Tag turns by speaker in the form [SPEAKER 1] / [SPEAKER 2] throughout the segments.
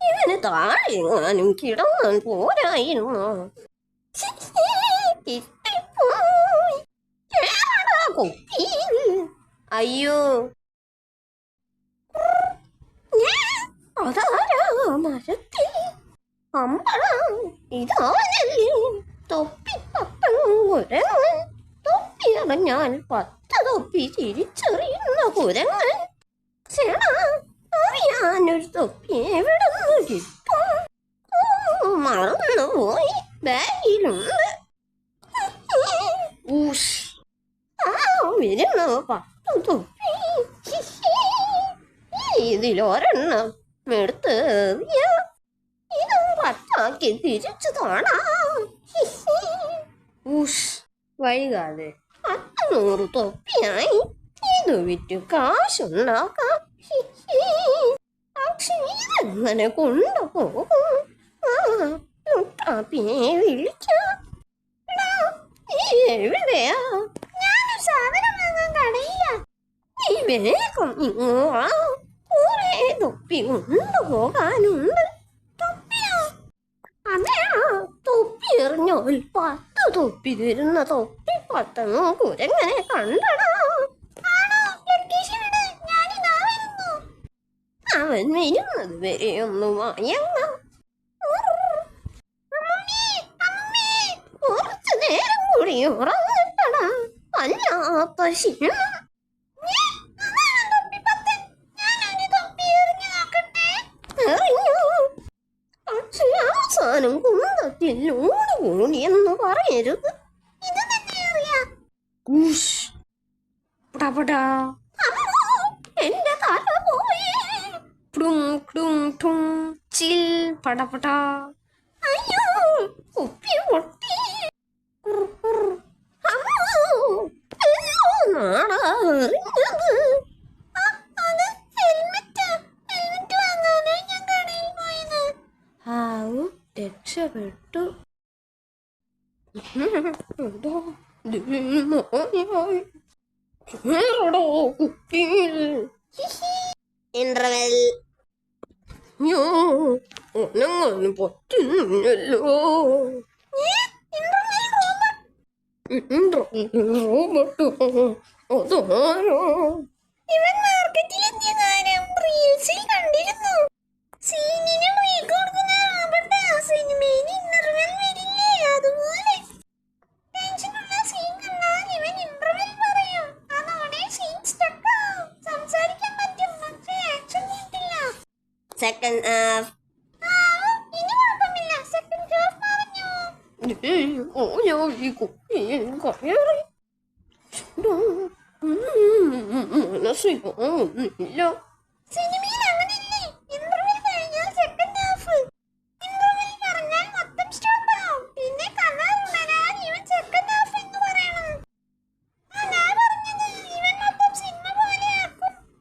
[SPEAKER 1] ഇതിന് താഴെങ്ങാനും കിടന്നാൻ പോരായിരുന്നു അയ്യോ അതാരാ മരത്തിൽ അമ്പള ഇതാണല്ലേ തൊപ്പിപ്പപ്പൻ കുരങ്ങൻ തൊപ്പി പത്ത് തൊപ്പി തിരിച്ചറിയുന്ന കുരങ്ങൻ അറിയാനൊരു തൊപ്പി എവിടെ നിന്ന് കിട്ടും ബാഗിലുണ്ട് വരുന്നു പത്തു തൊപ്പി. ഇതിലൊരെണ്ണം എടുത്ത്. ഇതും പത്താക്കി തിരിച്ചു കാണാം ഊഷ്. വൈകാതെ. പത്ത് നൂറ് തൊപ്പിയായി. ഇത് വിറ്റ് കാശുണ്ടാക്കാം. ഇതെങ്ങനെ കൊണ്ടുപോകും ആ മുട്ടാപ്പിനെ വിളിക്കാം എവിടെയാ ഞാനൊരു സാധനം വാങ്ങാൻ കടയില്ല നീ തൊപ്പി കൊണ്ടുപോകാനുണ്ട് തൊപ്പിയോ പത്ത് തൊപ്പി തരുന്ന തൊപ്പി പത്തങ്ങ് കുരങ്ങനെ കണ്ടടാ. അവൻ വരുന്നത് വരെ ഒന്ന് വായങ്ങ കുറച്ചു നേരം കൂടി ഉറങ്ങിട്ടടാ വല്ലാത്ത ക്ഷീണം അവസാനം കുന്തത്തിൽ ഓട് കൂടി എന്ന് പറയരുത് ഇത് തന്നെ അറിയാം ഊഷ് പടാ എന്റെ തല പോയേ പ്ടും പ്ടും ടും ചിൽ പടപടാ. അയ്യോ കുപ്പി പൊട്ടി. രക്ഷപ്പെട്ടു. കുപ്പിയിൽ. ഇന്റർവെൽ ഉണങ്ങാൻ പറ്റുന്നില്ലല്ലോ. റോബോട്ടോ അതാരോ? ഇവൻ സെക്കൻഡ് ഹാഫ് ഇനി കുഴപ്പമില്ല സെക്കൻഡ് ഹാഫ് പറഞ്ഞു ഓയോ ഈ കുപ്പിയിൽ കയറി മനസ്സിലാവുന്നില്ല സിനിമയിൽ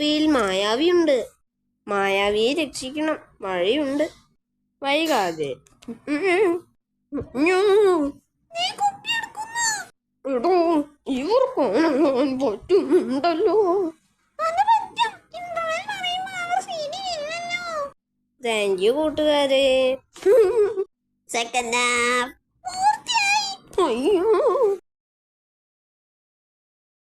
[SPEAKER 1] ആ മായാവിയുണ്ട്. മായാവിയെ രക്ഷിക്കണം. വഴിയുണ്ട്. വൈകാതെ. എടോ പറ്റുന്നുണ്ടല്ലോ. താങ്ക് യു കൂട്ടുകാരെ. സെക്കൻഡ് അയ്യോ.